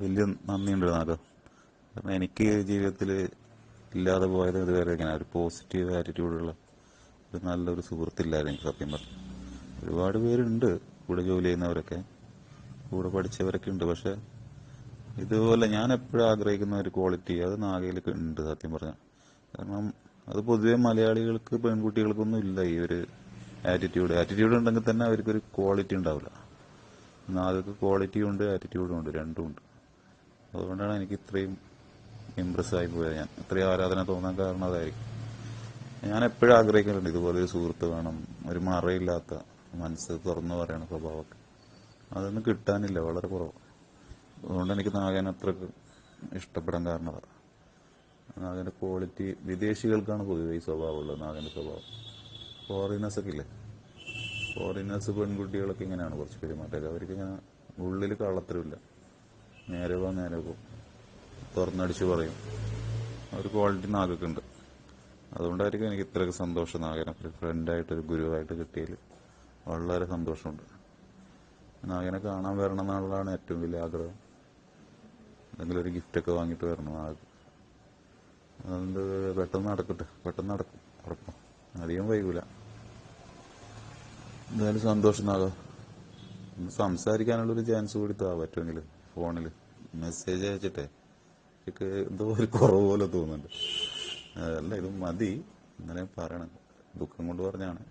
വലിയ നന്ദിയുണ്ട് നാഗ. കാരണം എനിക്ക് ജീവിതത്തിൽ ഇല്ലാതെ പോയത് ഇതുവരെ ഇങ്ങനെ ഒരു പോസിറ്റീവ് ആറ്റിറ്റ്യൂഡുള്ള ഒരു നല്ലൊരു സുഹൃത്തില്ലായിരുന്നു എനിക്ക് സത്യം പറഞ്ഞു. ഒരുപാട് പേരുണ്ട് കൂടെ ജോലി ചെയ്യുന്നവരൊക്കെ കൂടെ പഠിച്ചവരൊക്കെ ഉണ്ട്. പക്ഷെ ഇതുപോലെ ഞാൻ എപ്പോഴും ആഗ്രഹിക്കുന്ന ഒരു ക്വാളിറ്റി അത് നാഗയിലൊക്കെ ഉണ്ട് സത്യം പറഞ്ഞാൽ കാരണം അത് പൊതുവെ മലയാളികൾക്ക് പെൺകുട്ടികൾക്കൊന്നും ഇല്ല ഈ ഒരു ആറ്റിറ്റ്യൂഡ് ആറ്റിറ്റ്യൂഡ് ഉണ്ടെങ്കിൽ തന്നെ അവർക്കൊരു ക്വാളിറ്റി ഉണ്ടാവില്ല. നാഗക്ക് ക്വാളിറ്റിയും ഉണ്ട് ആറ്റിറ്റ്യൂഡും ഉണ്ട് രണ്ടും ഉണ്ട്. അതുകൊണ്ടാണ് എനിക്ക് ഇത്രയും ഇമ്പ്രസ് ആയി പോയത് ഞാൻ. ഇത്രയും ആരാധന തോന്നാൻ കാരണം അതായിരിക്കും. ഞാൻ എപ്പോഴും ആഗ്രഹിക്കുന്നുണ്ട് ഇതുപോലെ ഒരു സുഹൃത്ത് വേണം ഒരു മറയില്ലാത്ത മനസ്സ് തുറന്നു പറയണ സ്വഭാവമൊക്കെ. അതൊന്നും കിട്ടാനില്ല വളരെ കുറവ്. അതുകൊണ്ട് എനിക്ക് നാഗൻ അത്രയ്ക്ക് ഇഷ്ടപ്പെടാൻ കാരണം അതാണ് ക്വാളിറ്റി വിദേശികൾക്കാണ് പൊതുവെ ഈ സ്വഭാവമുള്ളത് നാഗന്റെ സ്വഭാവം. ഫോറിനേഴ്സൊക്കെ ഇല്ലേ? ഫോറിനേഴ്സ് പെൺകുട്ടികളൊക്കെ ഇങ്ങനെയാണ് കുറച്ച് പെരുമാറ്റമൊക്കെ അവർക്ക് ഇങ്ങനെ ഉള്ളിൽ കള്ളത്തരമില്ല. നേരെ പോ നേരെ പോ. തുറന്നടിച്ച് പറയും. ഒരു ക്വാളിറ്റി നാഗൊക്കെ ഉണ്ട്. അതുകൊണ്ടായിരിക്കും എനിക്ക് ഇത്രയൊക്കെ സന്തോഷം നാഗനെ. ഒരു ഫ്രണ്ടായിട്ട് ഒരു ഗുരുവായിട്ട് കിട്ടിയതിൽ വളരെ സന്തോഷമുണ്ട്. നാഗനെ കാണാൻ വരണം എന്നുള്ളതാണ് ഏറ്റവും വലിയ ആഗ്രഹം. എന്തെങ്കിലും ഒരു ഗിഫ്റ്റൊക്കെ വാങ്ങിയിട്ട് വരണം നാഗ് അതുകൊണ്ട് പെട്ടെന്ന് നടക്കട്ടെ. പെട്ടെന്ന് നടക്കും. ഉറപ്പം. അധികം വൈകൂല. എന്തായാലും സന്തോഷം ഒന്ന് സംസാരിക്കാനുള്ളൊരു ചാൻസ് കൂടി താ പറ്റുമെങ്കിൽ ഫോണിൽ മെസ്സേജ് അയച്ചിട്ടേ. എനിക്ക് എന്തോ ഒരു കുറവ് പോലെ തോന്നുന്നുണ്ട്. അല്ല ഇത് മതി. ഇന്നലെ പറയണം. ദുഃഖം കൊണ്ട് പറഞ്ഞാണ്.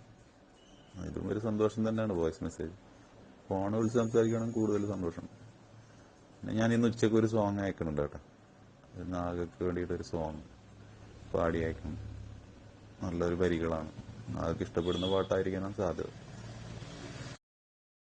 ഇതും ഒരു സന്തോഷം തന്നെയാണ് വോയിസ് മെസ്സേജ് ഫോൺ വിളിച്ച് സംസാരിക്കണം കൂടുതൽ സന്തോഷം. പിന്നെ ഞാൻ ഇന്ന് ഉച്ചയ്ക്ക് ഒരു സോങ് അയക്കുന്നുണ്ട് കേട്ടോ. നാഗക്ക് വേണ്ടിയിട്ട് ഒരു സോങ് പാടി അയക്കണം നല്ലൊരു വരികളാണ്. നാഗക്ക് ഇഷ്ടപ്പെടുന്ന പാട്ടായിരിക്കാനാണ് സാധ്യത.